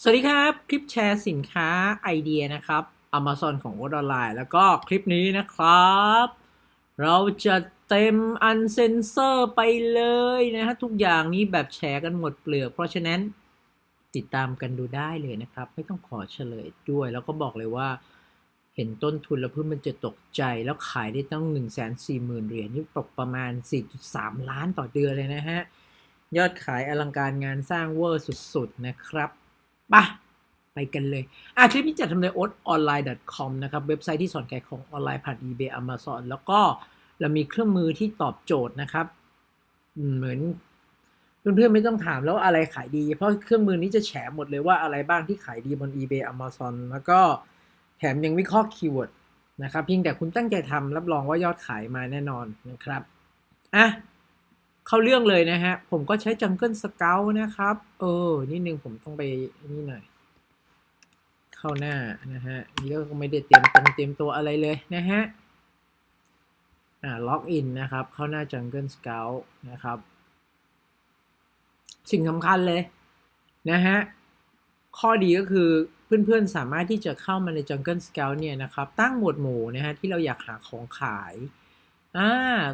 สวัสดีครับ คลิปแชร์สินค้าไอเดียนะครับ Amazon ของโอออนไลน์แล้วก็คลิปนี้นะครับ เราจะเต็มอันเซนเซอร์ไปเลยนะฮะทุกอย่างนี้แบบแชร์กันหมดเปลือก เพราะฉะนั้นติดตามกันดูได้เลยนะครับ ไม่ต้องขอเฉลยด้วย แล้วก็บอกเลยว่าเห็นต้นทุนแล้วเพื่อนมันจะตกใจแล้วขายได้ตั้ง 1 4 0 0 0 0เหรียญนี่ตกประมาณ 4.3 ล้านต่อเดือนเลยนะฮะ ยอดขายอลังการงานสร้างเวอร์สุดๆนะครับ ปะไปกันเลยอะคลิปนี้จัดทำโดย otonline.com นะครับ เว็บไซต์ที่สอนขายของออนไลน์ผ่าน eBay Amazon แล้วก็เรามีเครื่องมือที่ตอบโจทย์นะครับ เหมือนเพื่อนๆไม่ต้องถามแล้วอะไรขายดี เพราะเครื่องมือนี้จะแฉหมดเลยว่าอะไรบ้างที่ขายดีบน eBay Amazon แล้วก็แถมยังวิเคราะห์คีย์เวิร์ดนะครับเพียงแต่คุณตั้งใจทำรับรองว่ายอดขายมาแน่นอนนะครับอะ เข้าเรื่องเลยนะฮะ ผมก็ใช้ Jungle Scout นะครับ เออ นิดนึงผมต้องไปนี่หน่อย เข้าหน้านะฮะ นี่ก็ไม่ได้เตรียมตรงเตรียมตัวอะไรเลยนะฮะ อ่า ล็อกอินนะครับ เข้าหน้า Jungle Scout นะครับ สิ่งสำคัญเลยนะฮะ ข้อดีก็คือเพื่อนๆสามารถที่จะเข้ามาใน Jungle Scout เนี่ยนะครับ ตั้งหมวดหมู่นะฮะที่เราอยากหาของขาย อ่า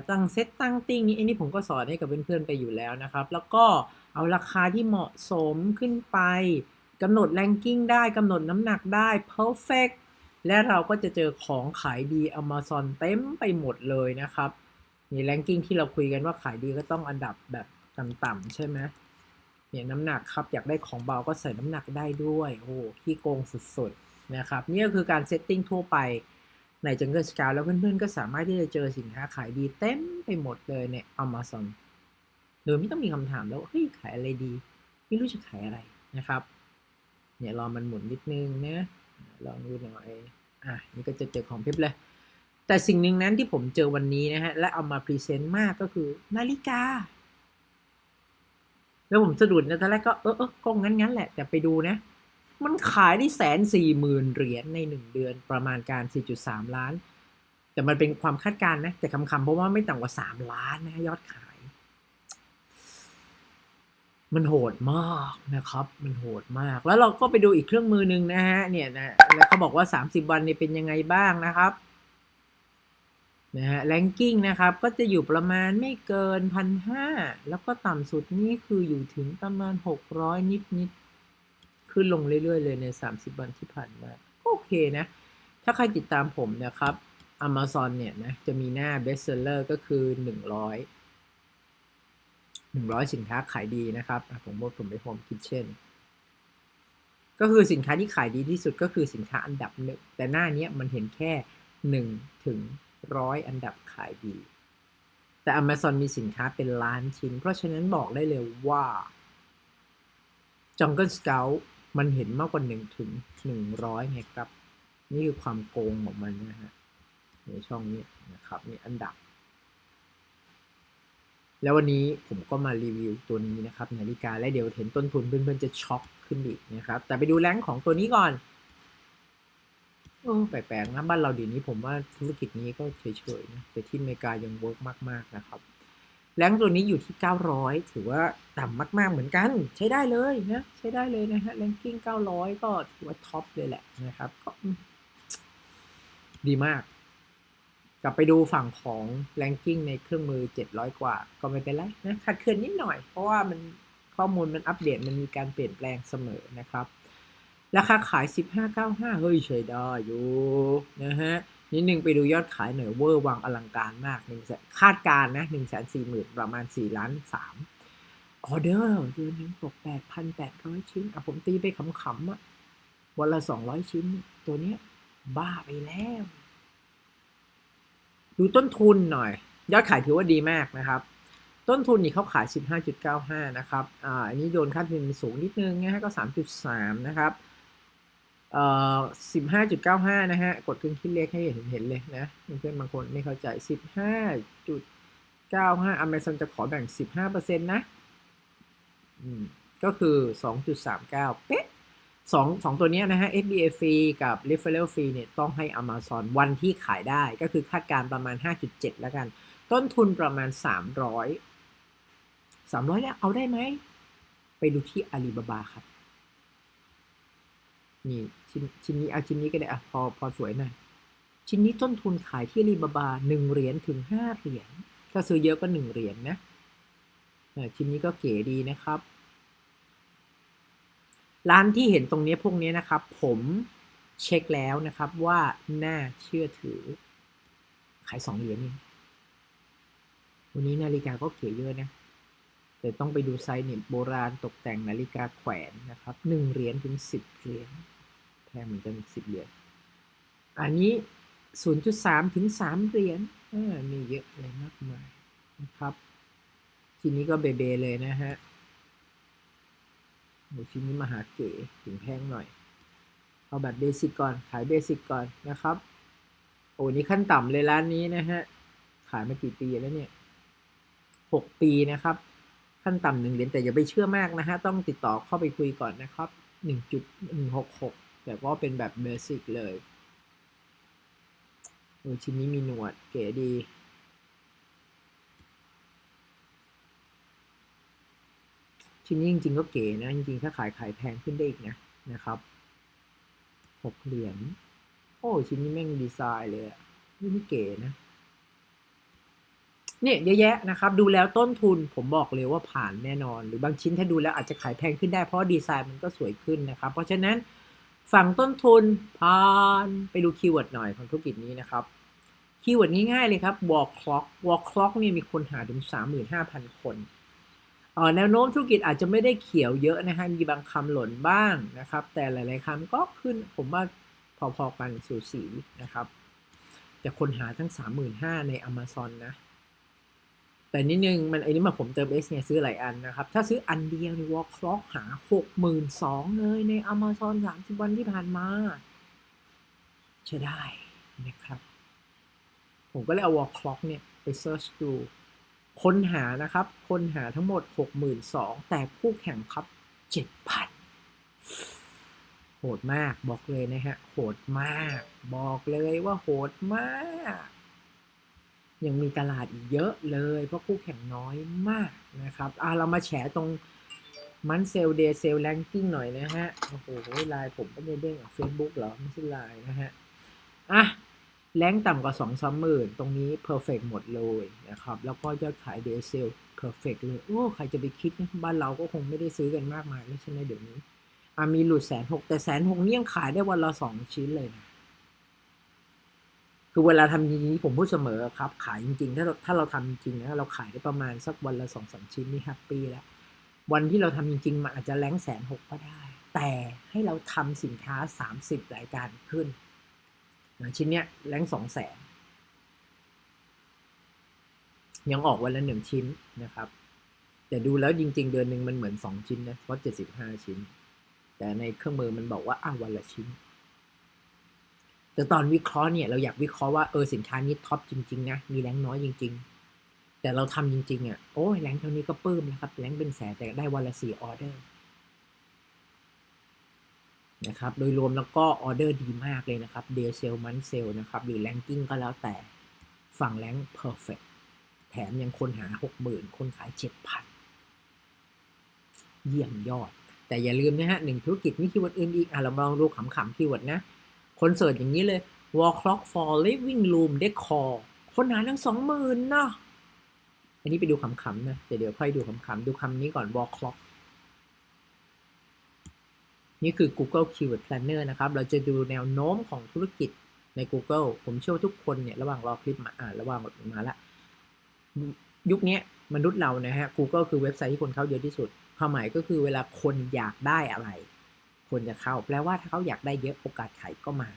ตั้งเซตตั้งติ้งนี้อันนี้ผมก็สอนให้กับเพื่อนๆไปอยู่แล้วนะครับ แล้วก็เอาราคาที่เหมาะสมขึ้นไปกำหนดแรงกิ้งได้กำหนดน้ำหนักได้ perfect และเราก็จะเจอของขายดี Amazon เต็มไปหมดเลยนะครับนี่แรงกิ้งที่เราคุยกันว่าขายดีก็ต้องอันดับแบบต่ำๆใช่ไหมเนี่ยน้ำหนักครับอยากได้ของเบาก็ใส่น้ำหนักได้ด้วย โอ้ขี้โกงสุดๆนะครับนี่ก็คือการเซตติ้งทั่วไป ใน Jungle Scout แล้วเพื่อนๆ ก็สามารถที่จะเจอสินค้าขายดีเต็มไปหมดเลยใน Amazon โดยไม่ต้องมีคำถามแล้ว เฮ้ย ขายอะไรดี ไม่รู้จะขายอะไรนะครับ เนี่ยรอมันหมุนนิดนึงนะ ลองดูหน่อย อะ นี่ก็จะเจอของเพียบเลย แต่สิ่งหนึ่งนั้นที่ผมเจอวันนี้นะฮะ และเอามาพรีเซนต์มากก็คือนาฬิกา แล้วผมสะดุดนะตอนแรกก็เออเออก็งั้นงั้นแหละ แต่ไปดูนะ มันขายได้แสนสี่หมื่นเหรียญในหนึ่งเดือนประมาณการ 4.3 ล้าน แต่มันเป็นความคาดการณ์นะ แต่คำๆเพราะว่าไม่ต่ำกว่า 3 ล้านนะยอดขาย มันโหดมากนะครับ มันโหดมาก แล้วเราก็ไปดูอีกเครื่องมือหนึ่งนะฮะ เนี่ยนะแล้วเขาบอกว่า 30 วันเนี่ยเป็นยังไงบ้างนะครับนะฮะแรงกิ้งนะครับ ก็จะอยู่ประมาณไม่เกินพันห้าแล้วก็ต่ำสุดนี่คืออยู่ถึงประมาณ 600 นิดนิด ขึ้นลงเรื่อยๆ เลยใน 30 วันที่ผ่านมาก็โอเคนะ ถ้าใครติดตามผมนะครับ Amazon เนี่ยนะ จะมีหน้า Best Seller ก็คือ 100 100 สินค้าขายดีนะครับอะผมว่าผมไป Home Kitchen ก็คือสินค้าที่ขายดีที่สุดก็คือสินค้าอันดับหนึ่งแต่หน้านี้มันเห็นแค่1ถึงร้อยอันดับขายดี แต่ Amazon มีสินค้าเป็นล้านชิ้น เพราะฉะนั้นบอกได้เลยว่า Jungle Scout มันเห็นมากกว่า1ถึง100ไงครับ นี่คือความโกงของมันนะฮะในช่องนี้นะครับนี่อันดับ แล้ววันนี้ผมก็มารีวิวตัวนี้นะครับนาฬิกาและเดี๋ยวเห็นต้นทุนเพื่อนๆจะช็อกขึ้นอีกนะครับ แต่ไปดูแรงของตัวนี้ก่อนโอ้แปลกๆนะบ้านเราเดี๋ยวนี้ผมว่าธุรกิจนี้ก็เฉยๆนะแต่ที่อเมริกายังเวิร์กมากๆนะครับ แรงตัวนี้อยู่ที่ 900 ถือว่าต่ำมาก ๆ เหมือนกัน ใช้ได้เลยนะใช้ได้เลยนะฮะแรงกิ้ง 900 ก็ถือว่าท็อปเลยแหละนะครับก็ดีมาก กลับไปดูฝั่งของแรงกิ้งในเครื่องมือ 700 กว่า ก็ไม่เป็นไรนะขัดเคลื่อนนิดหน่อย เพราะว่ามันข้อมูลมันอัปเดตมันมีการเปลี่ยนแปลงเสมอนะครับ ราคาขาย 1595 เฮ้ยใช้ได้อยู่นะฮะ นิดนึงไปดูยอดขายหน่อยเวอร์วังอลังการมากหนึ่งแสนคาดการณ์นะหนึ่งแสนสี่หมื่นประมาณสี่ล้านสามออเดอร์เดือนหนึงตกแปดพันแปดร้อยชิ้นอะผมตีไปขำๆอะวันละสองร้อยชิ้น ตัวเนี้ย บ้าไปแล้ว ดูต้นทุนหน่อย ยอดขายถือว่าดีมากนะครับ ต้นทุนนี่เขาขาย 15.95 นะครับ อ่า อันนี้โดนค่าทุนสูงนิดนึงนะฮะก็ 3.3 นะครับ เอ่อ15.95นะฮะ กดเครื่องคิดเลขให้เห็นเห็นเลยนะเพื่อนบางคนไม่เข้าใจ15.95 Amazon จะขอแบ่ง15%นะ อืม ก็คือ2.39เก้าเป๊ะสองสองตัวเนี้ยนะฮะ FBA ฟรีกับ Referral ฟรีเนี่ยต้องให้ Amazon วันที่ขายได้ก็คือคาดการประมาณ 5.7 แล้วกัน ต้นทุนประมาณ 300 300แล้วเอาได้ไหม ไปดูที่ Alibaba ครับ นี่ชิ้นชิ้นนี้เอาชิ้นนี้ก็ได้อะพอพอสวยหน่อยชิ้นนี้ต้นทุนขายที่อาลีบาบาหนึ่งเหรียญถึงห้าเหรียญถ้าซื้อเยอะก็หนึ่งเหรียญนะชิ้นนี้ก็เก๋ดีนะครับ ร้านที่เห็นตรงนี้พวกนี้นะครับ ผมเช็คแล้วนะครับว่าน่าเชื่อถือ ขายสองเหรียญเองวันนี้นาฬิกาก็เก๋เยอะนะแต่ต้องไปดูไซส์เนี่ยโบราณตกแต่งนาฬิกาแขวนนะครับหนึ่งเหรียญถึงสิบเหรียญ แพงเหมือนกันสิบเหรียญอันนี้ศูนย์จุดสามถึงสามเหรียญอ่ามีเยอะเลยมากมายนะครับ ทีนี้ก็เบเบเลยนะฮะโอ้ชิ้นนี้มหาเก๋ถึงแพงหน่อย เอาแบบเบสิกก่อน ขายเบสิกก่อนนะครับ โอ้นี่ขั้นต่ำเลยร้านนี้นะฮะ ขายมากี่ปีแล้วเนี่ยหกปีนะครับ ขั้นต่ำหนึ่งเหรียญแต่อย่าไปเชื่อมากนะฮะ ต้องติดต่อเข้าไปคุยก่อนนะครับหนึ่งจุดหนึ่งหกหก แต่ก็เป็นแบบเบสิกเลยโอ้ชิ้นนี้มีหนวดเก๋ดี ชิ้นนี้จริงๆก็เก๋นะ จริงๆ ถ้าขายขายแพงขึ้นได้อีกนะนะครับหกเหรียญโอ้ชิ้นนี้แม่งดีไซน์เลยอะนี่เก๋นะเนี่ยเยอะแยะนะครับ ดูแล้วต้นทุนผมบอกเลยว่าผ่านแน่นอน หรือบางชิ้นถ้าดูแล้วอาจจะขายแพงขึ้นได้เพราะดีไซน์มันก็สวยขึ้นนะครับ เพราะฉะนั้น ฝั่งต้นทุนผ่านไปดูคีย์เวิร์ดหน่อยของธุรกิจนี้นะครับคีย์เวิร์ดง่ายๆเลยครับ wall clock wall clock เนี่ยมีคนหาถึง 35,000 คนอ่อแนวโน้มธุรกิจอาจจะไม่ได้เขียวเยอะนะฮะ มีบางคำหล่นบ้างนะครับ แต่หลายๆคำก็ขึ้นผมว่าพอๆกันสูสีนะครับ แต่คนหาทั้ง 35,000 ใน Amazon นะ แต่นิดนึงมันไอ้นี่มาผมเติม X เนี่ยซื้อหลายอันนะครับ ถ้าซื้ออันเดียวใน Wall Clock หา 62,000เลยใน Amazon 30 วันที่ผ่านมาใช่ได้นะครับ ผมก็เลยเอา Wall Clock เนี่ย ไปเซิร์ชดูค้นหานะครับ ค้นหาทั้งหมด 62,000 แต่คู่แข่งครับ 7,000 โหดมากบอกเลยนะฮะ โหดมาก บอกเลยว่าโหดมาก ยังมีตลาดอีกเยอะเลย เพราะคู่แข่งน้อยมากนะครับอะเรามาแฉตรงมันเซลเดย์เซลแลงกิ้งหน่อยนะฮะ โอ้โหไลน์ผมก็ไม่เด้งเฟซบุ๊กเหรอ ไม่ใช่ไลน์นะฮะ อะแรงต่ำกว่า2องสามหมื่นตรงนี้เพอร์เฟกหมดเลยนะครับ แล้วก็ยอดขายเดย์เซลเพอร์เฟกเลย โอ้ ใครจะไปคิด บ้านเราก็คงไม่ได้ซื้อกันมากมายแล้วใช่ไหมเดี๋ยวนี้อะมีหลุดแสนหกแต่แสนหกเนี่ยังขายได้วันละสองชิ้นเลยนะ คือเวลาทำอย่างนี้ผมพูดเสมอครับ ขายจริงๆ ถ้าเราถ้าเราทำจริงนะเราขายได้ประมาณสักวันละสองสามชิ้นนี่แฮปปี้แล้ว วันที่เราทำจริงๆมันอาจจะแรงแสนหกก็ได้ แต่ให้เราทำสินค้าสามสิบรายการขึ้นนะชิ้นเนี้ยแรงสองแสนยังออกวันละหนึ่งชิ้นนะครับ แต่ดูแล้วจริง ๆ เดือนหนึ่งมันเหมือนสองชิ้นนะเพราะเจ็ดสิบห้าชิ้น แต่ในเครื่องมือมันบอกว่าอ้าววันละชิ้น แต่ตอนวิเคราะห์เนี่ยเราอยากวิเคราะห์ว่าเออสินค้านี้ท็อปจริงๆนะมีแรงน้อยจริง ๆ แต่เราทำจริงๆอะโอ้ยแรงเท่านี้ก็ปลื้มนะครับแรงเป็นแสนแต่ได้วันละสี่ออเดอร์นะครับโดยรวมแล้วก็ออเดอร์ดีมากเลยนะครับเดย์เซลมันเซลนะครับหรือแรงกิ้งก็แล้วแต่ฝั่งแรงเพอร์เฟกแถมยังคนหาหกหมื่นคนขายเจ็ดพันเยี่ยมยอด แต่อย่าลืมนะฮะหนึ่งธุรกิจมีคีย์เวิร์ดอื่นอีกอะเราลองดูขำๆคีย์เวิร์ดนะ คนเสิร์ชอย่างนี้เลย wall clock for living room decor คนหาทั้งสองหมื่นเนาะอันนี้ไปดูขำๆนะ เดี๋ยวเดี๋ยวค่อยดูขำๆดูคำนี้ก่อน wall clock นี่คือ Google Keyword Planner นะครับ เราจะดูแนวโน้มของธุรกิจใน Google ผมเชื่อว่าทุกคนเนี่ย ระหว่างรอคลิปมาอ่านระหว่างมาละ ยุคนี้มนุษย์เรานะฮะ Google คือเว็บไซต์ที่คนเข้าเยอะที่สุด ความหมายก็คือเวลาคนอยากได้อะไร คนจะเข้า แปลว่าถ้าเขาอยากได้เยอะโอกาสขายก็มา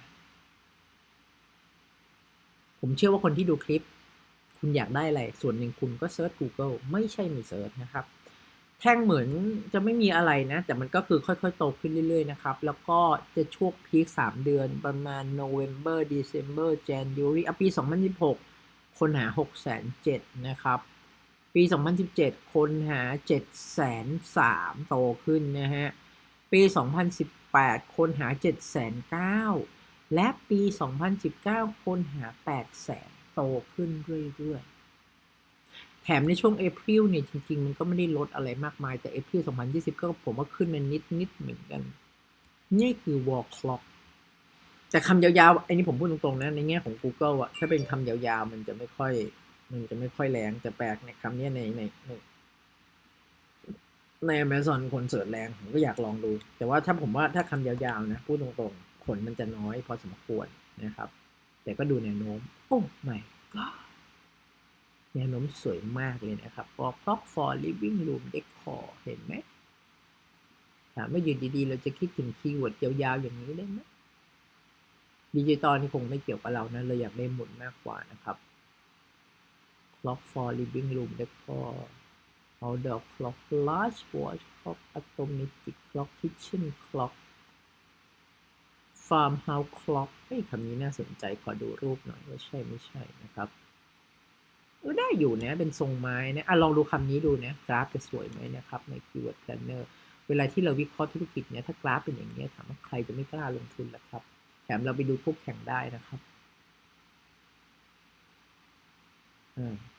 ผมเชื่อว่าคนที่ดูคลิป คุณอยากได้อะไร ส่วนหนึ่งคุณก็เซิร์ช Google ไม่ใช่มีเซิร์ชนะครับ แท่งเหมือนจะไม่มีอะไรนะ แต่มันก็คือค่อยๆ โตขึ้นเรื่อย ๆ นะครับ แล้วก็จะช่วงพีค3เดือนประมาณ November December January อะปี 2016 คนหา 6 7 0 0นะครับปี 2017 คนหา 7 3 0 0โตขึ้นนะฮะ ปี 2018 คนหา7 9 0 0และปี 2019 คนหา8แสนโตขึ้นเรื่อยๆ แถมในช่วงเอพริลเนี่ยจริง ๆ มันก็ไม่ได้ลดอะไรมากมาย แต่เอพริล2020 ก็ผมว่าขึ้นมานิดนิดเหมือนกัน นี่คือ wall clock แต่คำยาวๆ อันนี้ผมพูดตรงๆนะในแง่ของ Google อะถ้าเป็นคำยาวๆ มันจะไม่ค่อย มันจะไม่ค่อยแรงแต่แปลกในคำนี้ในใน ใน Amazon คนเสิร์ชแรงผมก็อยากลองดู แต่ว่าถ้าผมว่าถ้าคำยาวๆนะ พูดตรงๆ ผลมันจะน้อยพอสมควรนะครับ แต่ก็ดูแนวโน้ม โอ้ไม่ก็แนวโน้มสวยมากเลยนะครับพอ clock for living room decor เห็นไหมถามว่าอยู่ดีๆ เราจะคิดถึงคีย์เวิร์ดยาวๆ อย่างนี้ได้ไหมดิจิตอลนี่คงไม่เกี่ยวกับเรานะเราอยากได้หมุนมากกว่านะครับ clock for living room decor outdoor clock large watch clock automatic clock kitchen clock farmhouse clock เฮ้ยคำนี้น่าสนใจขอดูรูปหน่อยว่าใช่ไม่ใช่นะครับเออได้อยู่นะเป็นทรงไม้นะอะลองดูคำนี้ดูนะกราฟจะสวยไหมนะครับใน keyword planner เวลาที่เราวิเคราะห์ธุรกิจเนี่ยถ้ากราฟเป็นอย่างนี้ยถามว่าใครจะไม่กล้าลงทุนล่ะครับ แถมเราไปดูคู่แข่งได้นะครับอ่าอ่า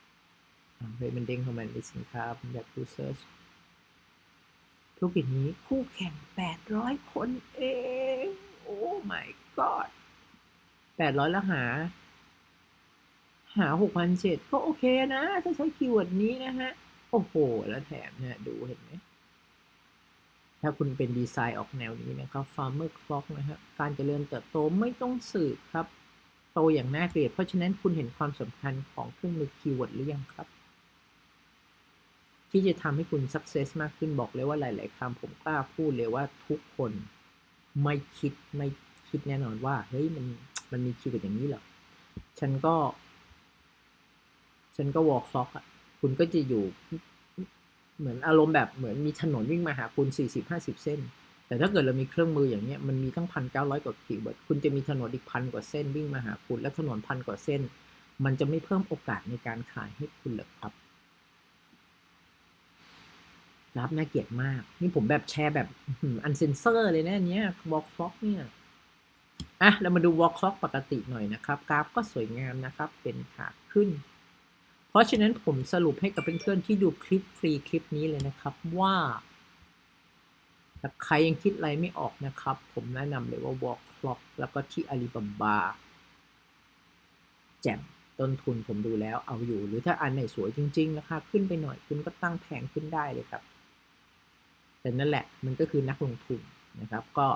เฮ้ยมันเด้งเข้ามาในสินค้าผมอยากดูเซิร์ชธุรกิจนี้คู่แข่ง 800 คนเอง โอ้ my god 800 แล้วหา หา 6,700 ก็โอเคนะ ถ้าใช้คีย์เวิร์ดนี้นะฮะ โอ้โห แล้วแถมเนี่ยดูเห็นไหม ถ้าคุณเป็นดีไซน์ออกแนวนี้นะครับ Farmer Clock นะฮะ การเจริญเติบโตไม่ต้องสืบครับ โตอย่างน่าเกลียด เพราะฉะนั้นคุณเห็นความสำคัญของเครื่องมือคีย์เวิร์ดหรือยังครับ ที่จะทำให้คุณ success มากขึ้นบอกเลยว่าหลาย ๆคำผมกล้าพูดเลยว่าทุกคนไม่คิดไม่คิดแน่นอนว่าเฮ้ยมันมันมีคีย์เวิร์ดอย่างนี้หรอฉันก็ ฉันก็ wall clock อะคุณก็จะอยู่ เหมือนอารมณ์แบบเหมือนมีถนนวิ่งมาหาคุณสี่สิบห้าสิบเส้น แต่ถ้าเกิดเรามีเครื่องมืออย่างเนี้ยมันมีตั้งพันเก้าร้อยกว่าคีย์เวิร์ดคุณจะมีถนนอีกพันกว่าเส้นวิ่งมาหาคุณ และถนนพันกว่าเส้น มันจะไม่เพิ่มโอกาสในการขายให้คุณหรอครับ รับน่าเกลียดมาก นี่ผมแบบแชร์แบบอันเซนเซอร์เลยนะอันเนี้ยวอลคล็อกเนี่ยอะเรามาดูวอลคล็อกปกติหน่อยนะครับ กราฟก็สวยงามนะครับ เป็นขาขึ้น เพราะฉะนั้นผมสรุปให้กับเพื่อนๆที่ดูคลิปฟรีคลิปนี้เลยนะครับว่าถ้าใครยังคิดอะไรไม่ออกนะครับ ผมแนะนำเลยว่า Walk Clock แล้วก็ที่ Alibaba แจ่มต้นทุนผมดูแล้วเอาอยู่ หรือถ้าอันไหนสวยจริงๆราคาขึ้นไปหน่อยคุณก็ตั้งแพงขึ้นได้เลยครับ แต่นั่นแหละมันก็คือนักลงทุนนะครับ ก็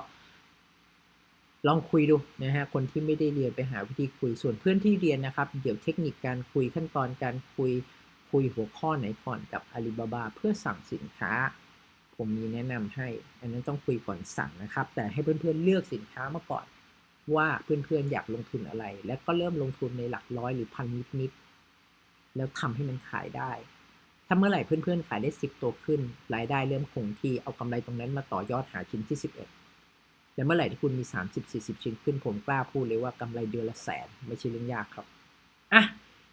ลองคุยดูนะฮะ คนที่ไม่ได้เรียนไปหาวิธีคุย ส่วนเพื่อนที่เรียนนะครับ เดี๋ยวเทคนิคการคุยขั้นตอนการคุย คุยหัวข้อไหนก่อนกับอาลีบาบาเพื่อสั่งสินค้า ผมมีแนะนำให้ อันนั้นต้องคุยก่อนสั่งนะครับ แต่ให้เพื่อนๆเลือกสินค้ามาก่อน ว่าเพื่อนๆอยากลงทุนอะไร แล้วก็เริ่มลงทุนในหลักร้อยหรือพันนิดๆแล้วทำให้มันขายได้ ถ้าเมื่อไหร่เพื่อนๆขายได้สิบตัวขึ้น รายได้เริ่มคงที่เอากำไรตรงนั้นมาต่อยอดหาชิ้นที่สิบเอ็ดแต่เมื่อไหร่ที่คุณมี 30-40 ชิ้นขึ้นผมกล้าพูดเลยว่ากำไรเดือนละแสนไม่ใช่เรื่องยากครับอะ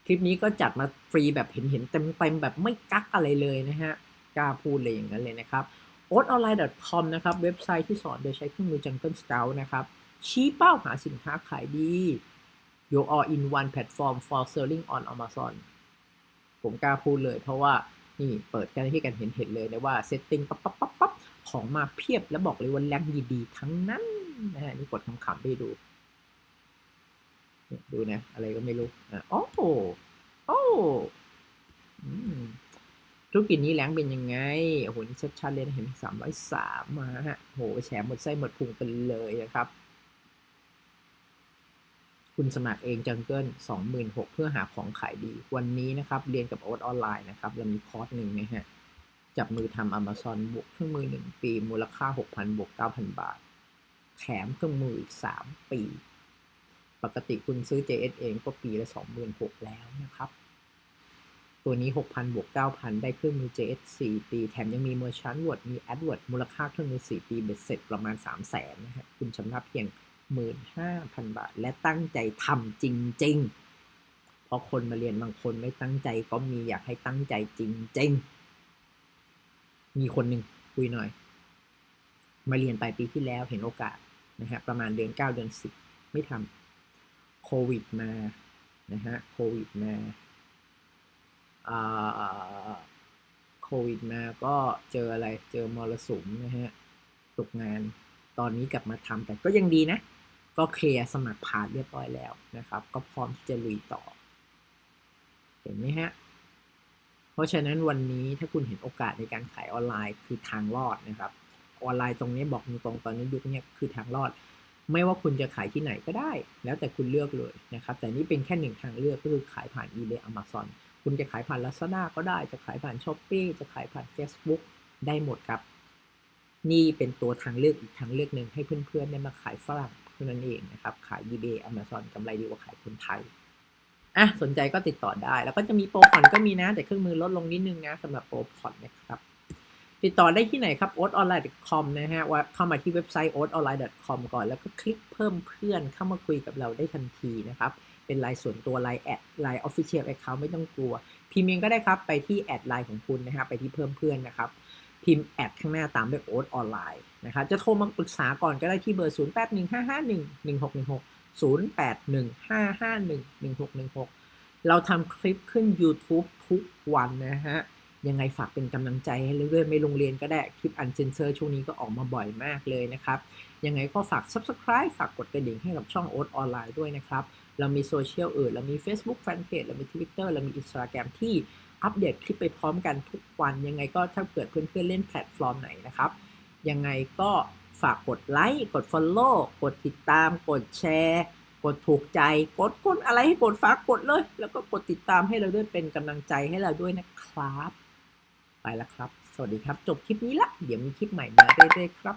คลิปนี้ก็จัดมาฟรีแบบเห็นเห็นเต็มเต็มๆแบบไม่กักอะไรเลยนะฮะกล้าพูดเลยอย่างนั้นเลยนะครับ o t o n l i n e c o m นะครับเว็บไซต์ที่สอนโดยใช้เครื่องมือ Jungle Scout นะครับชี้เป้าหาสินค้าขายดี Your all in one platform for selling on Amazon ผมกล้าพูดเลย เพราะว่านี่เปิดกันที่กันเห็นเห็นเลยนะว่าเซตติ้งปั๊บปั๊บปั๊บปั๊บของมาเพียบแล้วบอกเลยว่าแรงดีๆ ทั้งนั้นนะฮะนี่กดคำๆไปดูเนี่ยดูนะ อะไรก็ไม่รู้อะโอ้โอ้อืมธุรกิจนี้แรงเป็นยังไง โอ้โห นี่ชัดๆเลยนะเห็นสามร้อยสามมาฮะโห แฉหมดไส้หมดพุงไปเลยนะครับ คุณสมัครเองจังเกิลสองหมื่นหกเพื่อหาของขายดี วันนี้นะครับ เรียนกับโอ๊ตออนไลน์นะครับ เรามีคอร์สหนึ่งนะฮะ จับมือทำ Amazon บวกเครื่องมือ 1 ปี มูลค่า 6,000บวก9,000 บาท แถมเครื่องมืออีก 3 ปี ปกติคุณซื้อ JS เองก็ปีละ26,000แล้วนะครับ ตัวนี้ 6,000บวก9,000 ได้เครื่องมือ JS 4 ปี แถมยังมี Merchant Word มี AdWord มูลค่าเครื่องมือ 4 ปีเบ็ดเสร็จประมาณ 300,000นะฮะ คุณชำระเพียง 15,000 บาท และตั้งใจทำจริง ๆ เพราะคนมาเรียนบางคนไม่ตั้งใจก็มีอยากให้ตั้งใจจริง ๆ มีคนหนึ่งคุยหน่อย มาเรียนปลายปีที่แล้วเห็นโอกาสนะฮะประมาณเดือนเก้าเดือนสิบไม่ทำโควิดมานะฮะโควิดมาอ่าโควิดมาก็เจออะไรเจอมรสุมนะฮะตกงานตอนนี้กลับมาทำแต่ก็ยังดีนะ ก็เคลียร์สมัครผ่านเรียบร้อยแล้วนะครับ ก็พร้อมที่จะลุยต่อ เห็นไหมฮะ เพราะฉะนั้นวันนี้ถ้าคุณเห็นโอกาสในการขายออนไลน์คือทางรอดนะครับ ออนไลน์ตรงนี้บอกตรงๆตอนนี้ยุคนี้คือทางรอด ไม่ว่าคุณจะขายที่ไหนก็ได้ แล้วแต่คุณเลือกเลยนะครับ แต่นี่เป็นแค่หนึ่งทางเลือกก็คือขายผ่าน eBay Amazon คุณจะขายผ่าน Lazada ก็ได้ จะขายผ่าน Shopee จะขายผ่าน Facebook ได้หมดครับ นี่เป็นตัวทางเลือกอีกทางเลือกหนึ่งให้เพื่อนๆได้มาขายฝรั่ง ท่านั้นเองนะครับ ขาย eBay Amazon กำไรดีกว่าขายคนไทยอะสนใจก็ติดต่อได้ แล้วก็จะมีโปรผ่อนก็มีนะ แต่เครื่องมือลดลงนิดนึงนะสำหรับโปรผ่อนนะครับติดต่อได้ที่ไหนครับ o a t o n l i n e c o m นะฮะว่าเข้ามาที่เว็บไซต์ o a t o n l i n e c o m ก่อน แล้วก็คลิกเพิ่มเพื่อนเข้ามาคุยกับเราได้ทันทีนะครับ เป็นไลน์ส่วนตัวไลน์แอดไลน์ Official Account ไม่ต้องกลัว พิมพ์เองก็ได้ครับ ไปที่แอดไลน์ของคุณนะครับไปที่เพิ่มเพื่อนนะครับ พิมพ์แอดข้างหน้าตามด้วยโอ๊ตออนไล นะครับจะโทรมาปรึกษาก่อนก็ได้ที่เบอร์ 0 8 1 5 5 1 1 6 1 6 0 8 1 5 5 1 1 6 1 6 เราทำคลิปขึ้น YouTube ทุกวันนะฮะ ยังไงฝากเป็นกำลังใจให้เรื่อยๆ ไม่ลงเรียนก็ได้ คลิปอันเซนเซอร์ช่วงนี้ก็ออกมาบ่อยมากเลยนะครับ ยังไงก็ฝาก Subscribe ฝากกดกระดิ่งให้กับช่องโอ๊ตออนไลน์ด้วยนะครับ เรามีโซเชียลอื่น เรามี Facebook Fanpage เรามี Twitter เรามี Instagram ที่อัปเดตคลิปไปพร้อมกันทุกวัน ยังไงก็ถ้าเกิดเพื่อนๆเล่นแพลตฟอร์มไหนนะครับ ยังไงก็ฝากกดไลค์ กด Follow กดติดตาม กดแชร์ กดถูกใจ กดกดอะไรให้กดฝากกดเลย แล้วก็กดติดตามให้เราด้วยเป็นกำลังใจให้เราด้วยนะครับ ไปแล้วครับ สวัสดีครับ จบคลิปนี้ละ เดี๋ยวมีคลิปใหม่มาเรื่อยๆครับ